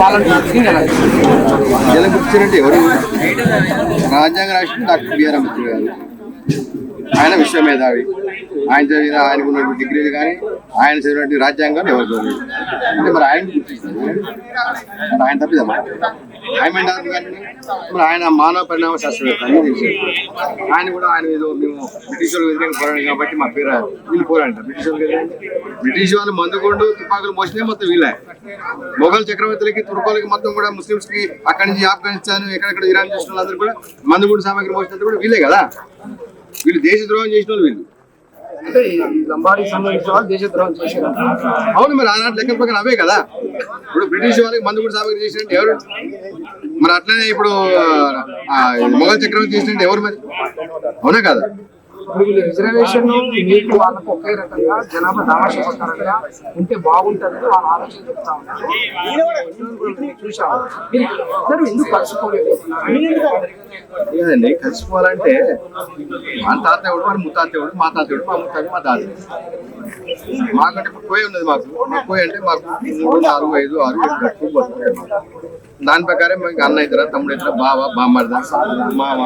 వాళ్ళని రాజకీయం ఎవరు రాజ్యాంగ రాష్ట్రం డాక్టర్ బిఆర్ అంబేద్కర్ గారు. ఆయన విశ్వమేధావి. ఆయన చదివిన ఆయనకు ఉన్నటువంటి డిగ్రీలు కానీ ఆయన చదివినటువంటి రాజ్యాంగం ఎవరు చదివారు అంటే మరి ఆయన గుర్తిస్తారు ఆయన తప్పిదమ్మా ఆయన మెండారు మరి ఆయన మానవ పరిణామ శాస్త్రవేత్త అన్ని తెలిసారు. ఆయన కూడా ఆయన ఏదో మేము బ్రిటిష్ వాళ్ళు వ్యతిరేకంగా పోరాడు కాబట్టి మా పేరు వీళ్ళు పోరాడంట బ్రిటిష్ వాళ్ళు బ్రిటిష్ వాళ్ళు మందుకొండు తుపాకులు మోసినే మొత్తం వీళ్ళే. మొఘల్ చక్రవర్తులకి తుర్కోలకి మొత్తం కూడా ముస్లిమ్స్కి అక్కడి నుంచి ఆఫ్ఘనిస్తాన్ ఎక్కడెక్కడ ఇరాన్ చేసిన వాళ్ళందరూ కూడా మందుగుండు సామాగ్రి మోసినంత కూడా వీళ్ళే కదా. వీళ్ళు దేశ ద్రోహం చేసిన వాళ్ళు వీళ్ళు. అంటే ఈ లంబాడీకి సంబంధించిన వాళ్ళు దేశద్రోహం చేశారు. అవును మరి ఆనాటి లెక్కల ప్రకారం అవే కదా. ఇప్పుడు బ్రిటిష్ వాళ్ళకి మందుగుండు సామాగ్రి చేసినట్టు ఎవరు? మరి అట్లనే ఇప్పుడు మొఘల్ చక్రవర్తి చేసినట్టు ఎవరు మరి? అవునా కదా? ఇప్పుడు రిజర్వేషన్ మీకు వాళ్ళకు ఒకే రకంగా జనాభా దామాష ప్రకారంగా ఉంటే బాగుంటుంది వాళ్ళ ఆలోచన చెప్తా ఉన్నారు. చూసాము ఎందుకు కలుసుకోలేదు? లేదండి కలిసిపోవాలంటే మా తాత ఎవడు వాడు ముత్తాత ఎవడు మా తాత ఎవడు మా ముత్తాత మా తాత. మాకంటే ఇప్పుడు కోయ ఉన్నది మాకు. మా కోయ అంటే మాకు మూడు నాలుగు ఐదు ఆరు ఏడు దాని ప్రకారం మాకు అన్న ఇద్దరు తమ్ముడు ఇద్దరు బావ బామ్మర్ద మామ.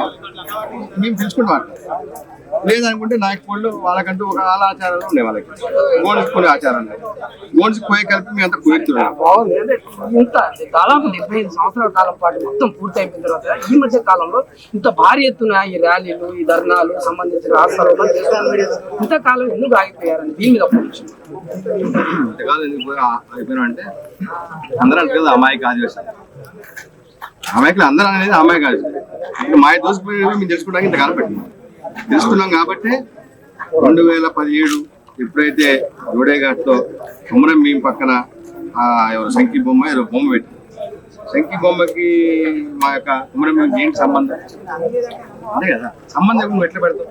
మేము పిలుచుకుంటాం లేదనుకుంటే నాయకుళ్ళు వాళ్ళకంటూ ఒక ఆల ఆచారాలు ఉన్నాయి వాళ్ళకి. గోన్స్ కొన్ని ఆచారాలు ఉన్నాయి. గోన్స్ కోయ కలిపి మేము అంతా కోయెత్తున్నాం బాగుంది. అంటే ఇంత దాదాపు డెబ్బై ఐదు సంవత్సరాల కాలం పాటు మొత్తం పూర్తి అయిపోయిన తర్వాత ఈ మధ్య కాలంలో ఇంత భారీ ఎత్తున ఈ ర్యాలీలు ఈ ధర్నాలు సంబంధించిన రాష్ట్రాలు ఇంతకాలం ఎందుకు ఆగిపోయారని దీని మీద ఇంతకాలం ఎందుకు అయిపోయినా అంటే అందరూ అంటే కదా అమాయక ఆదివాసి అమాయకులు అందరూ అనేది అమాయక ఆదివాసి ఇప్పుడు మా దోసిపోయినవి మేము తెలుసుకోవడానికి ఇంతకాలం పెట్టినాం తెలుసుకున్నాం కాబట్టి రెండు వేల పదిహేడు ఎప్పుడైతే జోడేఘాట్లో కుమరం భీం పక్కన ఆ ఎవరు బొమ్మ ఏదో బొమ్మ పెట్టి. సంకి బొమ్మకి మా యొక్క కుమరం భీంకి ఏంటి సంబంధం? అదే కదా. సంబంధం ఎట్లా పెడతాం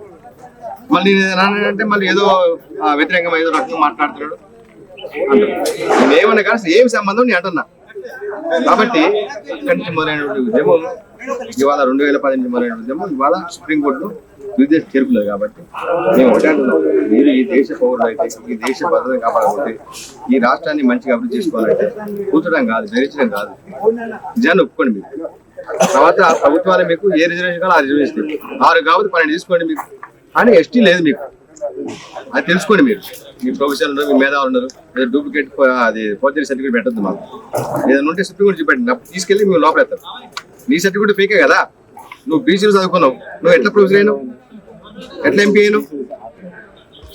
మళ్ళీ నేను అంటే మళ్ళీ ఏదో వ్యతిరేకంగా ఏదో రకంగా మాట్లాడుతున్నాడు. అంటారు. నేనేమన్నా కానీ ఏం సంబంధం నేను అంటున్నా. కాబట్టి అక్కడి నుంచి మొదలైనటువంటి ఉద్యమం ఇవాళ రెండు వేల పది నుంచి మొదలైన ఉద్యమం ఇవాళ సుప్రీంకోర్టు విదేశ చేరుకులేదు కాబట్టి మేము ఒకటే మీరు ఈ దేశ పౌరులు అయితే ఈ దేశ భద్రతను కాపాడకపోతే ఈ రాష్ట్రాన్ని మంచిగా అభివృద్ధి చేసుకోవాలంటే కూర్చడం కాదు ధరించడం కాదు. నిజాన్ని ఒప్పుకోండి మీరు. తర్వాత ప్రభుత్వాలు మీకు ఏ రిజర్వేషన్ కావాలో ఆ రిజర్వేషన్ ఆరు కాబట్టి పన్నెండు తీసుకోండి మీకు కానీ ఎస్టీ లేదు మీకు. అది తెలుసుకోండి మీరు. మీ ప్రొఫెసర్ ఉన్నారు మీ మేధావులు ఉన్నారు. లేదా డూప్లికేట్ అది ఫోర్జరీ సర్టిఫికేట్ పెట్టద్దు మాకు. ఏదైనా ఉంటే సర్టిఫికేట్ చూపెట్టి చూపెట్టండి తీసుకెళ్ళి మేము లోపలేస్తారు నీ సర్టిఫికేట్ ఫేకే కదా. నువ్వు బీసీలు చదువుకున్నావు. నువ్వు ఎట్లా ప్రొఫెసర్ అయినావు? ఎట్లా ఎంపీ అయినావు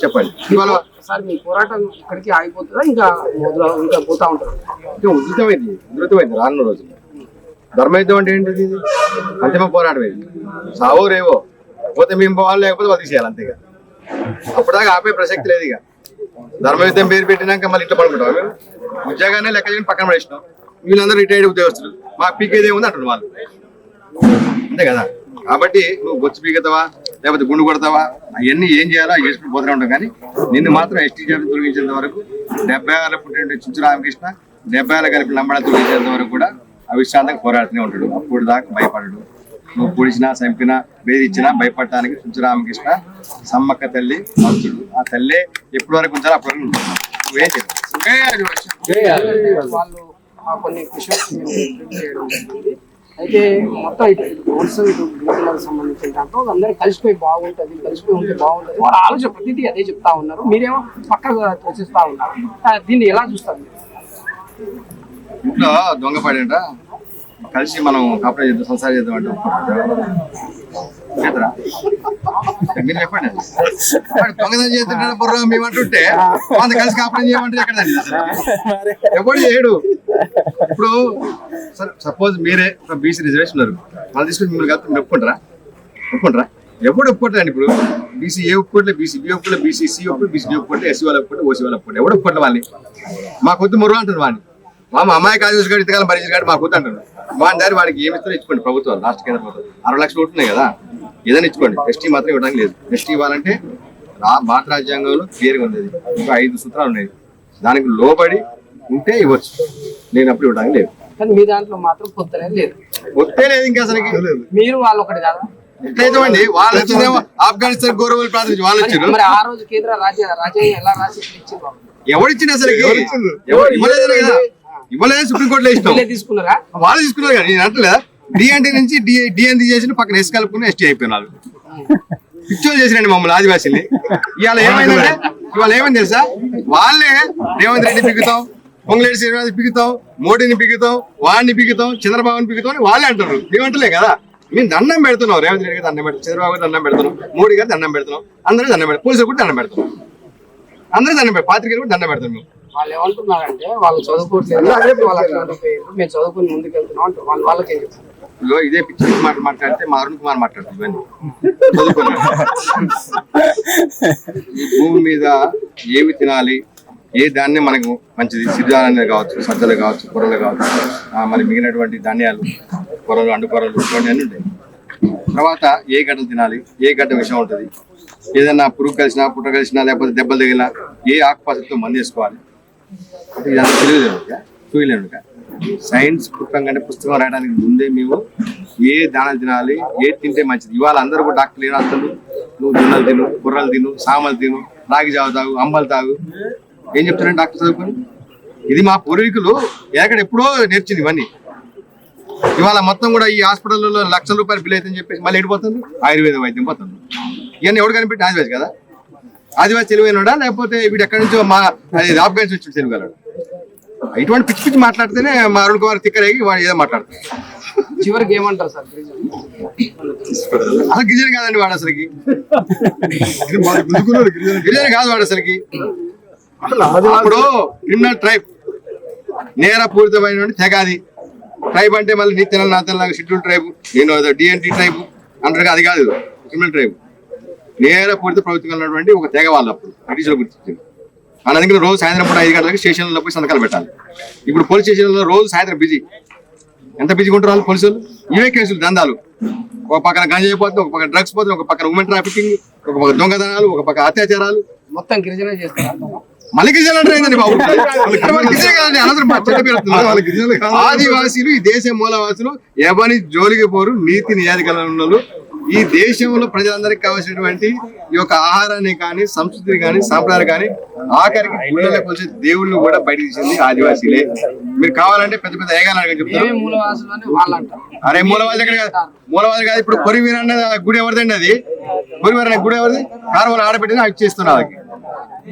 చెప్పండి. ఇవాళ సార్ మీ పోరాటం ఇక్కడికి ఆగిపోతుందా? ఇంకా ఇంకా పోతా ఉంటారు ఇంకా ఉధృతమైంది ఉధృతమైంది రానున్న రోజుల్లో. ధర్మయుద్ధం అంటే ఏంటిది? ఇది? అంతిమ పోరాటం ఇది. సావో రేవో పోతే మేము పోవాలి లేకపోతే వాళ్ళు తీసేయాలి అంతేగా అప్పటిదాకా ఆపే ప్రసక్తి లేదు ఇక. ధర్మయుద్ధం పేరు పెట్టినాక మళ్ళీ ఇంట్లో పడుకుంటాం మేము ఉద్యోగాన్ని లెక్క చేయని పక్కన పడేసినాం వీళ్ళందరూ రిటైర్డ్ ఉద్యోగస్తులు. మా పీకేది ఏముంది అంటున్నారు వాళ్ళు. అంతే కదా? కాబట్టి నువ్వు బొచ్చు పీకుతావా? లేకపోతే గుండు కొడతావా? అవన్నీ ఏం చేయాలో చేసుకుని పోతూనే ఉంటాం కానీ నిన్ను మాత్రం ఎస్టీ జాబితా తొలగించేంత వరకు డెబ్బై ఆరులో పుట్టిన చుంచు రామకృష్ణ డెబ్బై ఆరులో కలిపి లంబడ తొలగించేంత వరకు కూడా అవిశ్రాంతంగా పోరాడుతూనే ఉంటాడు. అప్పుడు దాకా భయపడడు. నువ్వు పొడిచినా చంపినా వేధించినా భయపడటానికి చుంచు రామకృష్ణ సమ్మక్క తల్లి భక్తుడు ఆ తల్లే ఎప్పటి వరకు ఉంచాలో అప్పటి వరకు నువ్వేం చేయవు కొన్ని క్వశ్చన్స్ చేయడం జరిగింది. అయితే మొత్తం ఇటు కోర్స్ ఇటు సంబంధించిన దాంట్లో అందరూ కలిసిపోయి బాగుంటుంది కలిసిపోయి ఉంటే బాగుంటుంది. వాళ్ళ ఆలోచన ప్రతిదీ అదే చెప్తా ఉన్నారు. మీరేమో పక్కగా తోచిస్తా ఉన్నారు. దీన్ని ఎలా చూస్తారు ఇట్లా ఇంట్లో దొంగ పడేట. కలిసి మనం కాపురం చేద్దాం సంసారం చేద్దాం అంటే. మీరు చెప్పండి. దొంగతనం బుర్ర వాళ్ళ కలిసి కాపురం చేయమంటే ఎక్కడ ఎవడు చేయడు ఇప్పుడు సపోజ్ మీరే బీసీ రిజర్వేషన్ ఉన్నారు. వాళ్ళు తీసుకుని మిమ్మల్ని కలిపి మీరు ఒప్పుకుంటారా? ఒప్పుకుంటారా? ఎవడు ఇప్పుడు. బీసీ ఏ ఒప్పుకోవట్లే బీసీ బి ఒప్పుకోలే బీసీ సి ఒప్పుడు బీసీ ఒప్పుకోవట్లే ఎస్సీ వాళ్ళు ఒప్పుకోవట్లే ఓసీ వాళ్ళు ఒప్పుకోవట్లే ఎవడు ఒప్పుకోవట్లే వాళ్ళని. మా కొద్ది ముర్రు అంటారు వాడిని. మా అమ్మాయి కాదు గారు ఇంతకాలం భరించిన గారు మా కొద్ది అంటారు వాడి దారి వాడికి ఏమి ఇస్తారో ఇచ్చుకోండి ప్రభుత్వం లాస్ట్ కేంద్ర ప్రభుత్వం. అరవై లక్షలు ఉంటున్నాయి కదా. ఏదైనా ఇచ్చుకోండి. ఎస్టీ మాత్రం ఇవ్వడానికి లేదు. ఎస్టీ ఇవ్వాలంటే భారత రాజ్యాంగంలో క్లియర్గా ఉంది అది. ఇంకా ఐదు సూత్రాలు ఉన్నాయి. దానికి లోబడి ఉంటే ఇవ్వచ్చు. లేనప్పుడు ఇవ్వడానికి లేదు. కానీ మీ దాంట్లో మాత్రం పొత్తనే లేదు. వస్తే లేదు ఇంకా అసలుకి. మీరు వాళ్ళు ఒకటి కాదా ఎట్లయితే వాళ్ళు వచ్చిందేమో ఆఫ్ఘనిస్తాన్ గౌరవాలు ప్రార్థించి వాళ్ళు వచ్చారు మరి ఆ రోజు కేంద్ర రాజ్య రాజ్యాంగం ఎలా రాసి ఇచ్చింది ఎవడిచ్చింది అసలు ఎవరు ఇవ్వలేదు కదా. ఇవ్వలేదు సుప్రీంకోర్టులో ఇష్టం తీసుకున్నారా? వాళ్ళు తీసుకున్నారు కదా నేను అంటలేదా? డిఎన్టీ నుంచి డిఎన్టీ చేసి పక్కన ఎస్ కలుపుకుని ఎస్టీ అయిపోయినారు పిచ్చోలు చేసిరండి మమ్మల్ని ఆదివాసీని ఇవాళ ఏమైందంటే ఇవాళ ఏమైంది తెలుసా? వాళ్ళే రేవంత్ రెడ్డి పిగుతాం పొంగులేటి శ్రీనివాస్ పిగుతాం మోడీని పిగుతాం వాడిని పిగుతాం చంద్రబాబుని పిగుతాం అని వాళ్ళే అంటారు. మేమంటలే కదా? మేము దండం పెడుతున్నాం. రేవంత్ రెడ్డి గారికి దండం పెడుతున్నాం. చంద్రబాబు గారికి దండం పెడుతున్నాం. మోడీ గారికి దండం పెడుతున్నాం. అందరూ దండం పెడతాం పోలీసులు కూడా దండం పెడుతున్నాం. అందరూ దండం పెడతాం పాత్రికలు కూడా దండం పెడతాం మేము. వాళ్ళు ఏమంటున్నారంటే వాళ్ళు చదువుకోవట్లేదు. వాళ్ళు మేము చదువుకుని ముందుకు వెళ్తున్నాం అంటారు వాళ్ళు వాళ్ళకి ఏం చెప్తారు ఇదిగో ఇదే పిచ్చి మాట మాట్లాడితే మా అరుణ్ కుమార్ మాట్లాడుతుంది ఇవన్నీ. ఈ భూమి మీద ఏమి తినాలి ఏ ధాన్యం మనకు మంచిది? సిరిధాన్యాలు కావచ్చు సజ్జలు కావచ్చు కూరలు కావచ్చు. ఆ, మరి మిగిలినటువంటి ధాన్యాలు కూరలు అండు కూరలు ఇటువంటి అన్నీ ఉంటాయి. తర్వాత ఏ గడ్డలు తినాలి? ఏ గడ్డ విషయం ఉంటుంది? ఏదైనా పురుగు కలిసినా పుట్ట కలిసినా లేకపోతే దెబ్బలు తగిలినా ఏ ఆకుపసతో మందు వేసుకోవాలి? అంటే ఇదంతా తెలియదు చూయలేనుక సైన్స్ పుస్తకంగానే పుస్తకం రాయడానికి ముందే మేము ఏ దానాలు తినాలి ఏ తింటే మంచిది. ఇవాళ అందరూ కూడా డాక్టర్ ఏం అసలు నువ్వు జొన్నలు తిను కుర్రలు తిను సామలు తిను రాగి జావ తాగు అంబలు తాగు. ఏం చెప్తారండి డాక్టర్ చదువుకొని? ఇది మా పూర్వీకులు ఎక్కడ ఎప్పుడో నేర్చింది ఇవన్నీ. ఇవాళ మొత్తం కూడా ఈ హాస్పిటల్లో లక్షల రూపాయలు బిల్ అయితే చెప్పేసి మళ్ళీ ఎడిపోతుంది ఆయుర్వేద వైద్యం పోతుంది. ఇవన్నీ ఎవడు కనిపెట్టి ఆయుర్వేద కదా? ఆదివాసి తెలివైనడా? లేకపోతే వీడు ఎక్కడి నుంచో మా అది ఆఫ్ఘన్స్ వచ్చి తెలియగలడు ఇటువంటి పిచ్చి పిచ్చి మాట్లాడితేనే మా అరుణ్ కుమార్ తిక్కరేగి వాడు ఏదో మాట్లాడతాడు. చివరికి ఏమంటారు సార్? అసలు గిరిజన కాదండి వాడు అసలుకి. గిరిజన కాదు వాడు అసలుకి. అప్పుడు క్రిమినల్ ట్రైబ్ నేర పూరితమైన తెగాది. ట్రైబ్ అంటే మళ్ళీ నీ నా తెల్ల షెడ్యూల్ ట్రైబ్ నేను డిఎన్టీ ట్రైబ్ అంటారు అది కాదు క్రిమినల్ ట్రైబ్ నేర పూరిత ప్రభుత్వం ఉన్నటువంటి ఒక తెగ వాళ్ళు అప్పుడు బ్రిటిష్ గుర్తించింది మన దగ్గర రోజు సాయంత్రం పూట ఐదు గంటలకి స్టేషన్లో పోయి సంతకాలు పెట్టాలి. ఇప్పుడు పోలీస్ స్టేషన్లో రోజు సాయంత్రం బిజీ. ఎంత బిజీగా ఉంటారు వాళ్ళు పోలీసులు? ఇవే కేసులు దందాలు. ఒక పక్కన గంజాయి పోతుంది ఒక పక్కన డ్రగ్స్ పోతుంది ఒక పక్కన ఉమెన్ ట్రాఫికింగ్ ఒక పక్క దొంగతనాలు ఒక పక్క అత్యాచారాలు. మొత్తం గిరిజన చేస్తారు మళ్ళీ గిరిజనులు అంటే బాబు? వాళ్ళు. ఆదివాసీలు ఈ దేశ మూలవాసులు ఎవరి జోలికి పోరు నీతి నిజాది కలను ఈ దేశంలో ప్రజలందరికీ కావాల్సినటువంటి ఈ యొక్క ఆహారాన్ని కానీ సంస్కృతిని కానీ సాంప్రదాయాలు కానీ ఆఖరికి గుళ్ళలో కొలిసే దేవుళ్ళు కూడా బయట తీసింది ఆదివాసీలే. మీరు కావాలంటే పెద్ద పెద్ద ఏగాలు అడగని చెప్తారు. వాళ్ళు అరే మూలవాది ఎక్కడ కాదు. మూలవాది కాదు ఇప్పుడు కొరి వీరన్న గుడి ఎవరిదండి అది? కొరి వీరన్న గుడి ఎవరిది? కారువలు ఆడబెట్టిన అవి చేస్తున్నారు వాళ్ళకి.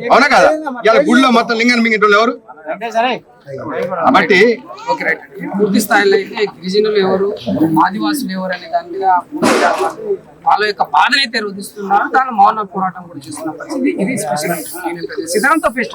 అవునా కదా? ఇలా గుడిలో మొత్తం లింగాన్ని మింగేటోళ్ళు ఎవరు? కాబట్టి ఓకే రైట్. పూర్తి స్థాయిలో అయితే గిరిజనులు ఎవరు ఆదివాసులు ఎవరు అనే దాని మీద వాళ్ళు వాళ్ళ యొక్క బాధను అయితే రుదిస్తున్నారు దాని మౌన పోరాటం కూడా చేస్తున్న పరిస్థితి ఇది స్పెషల్ సిద్ధాంతం ఫెస్ట్